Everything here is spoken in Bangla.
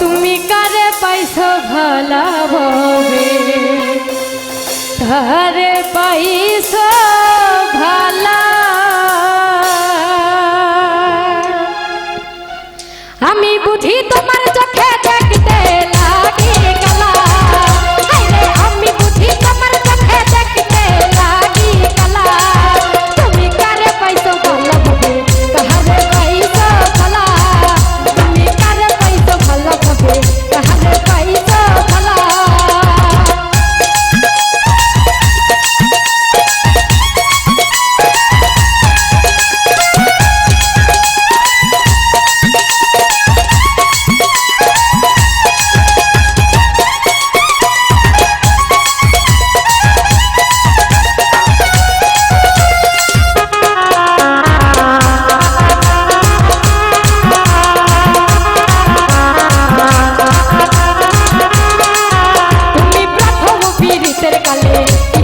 তুমি কারে পাইছো ভালা ভবে? তারে পাইছো Yeah.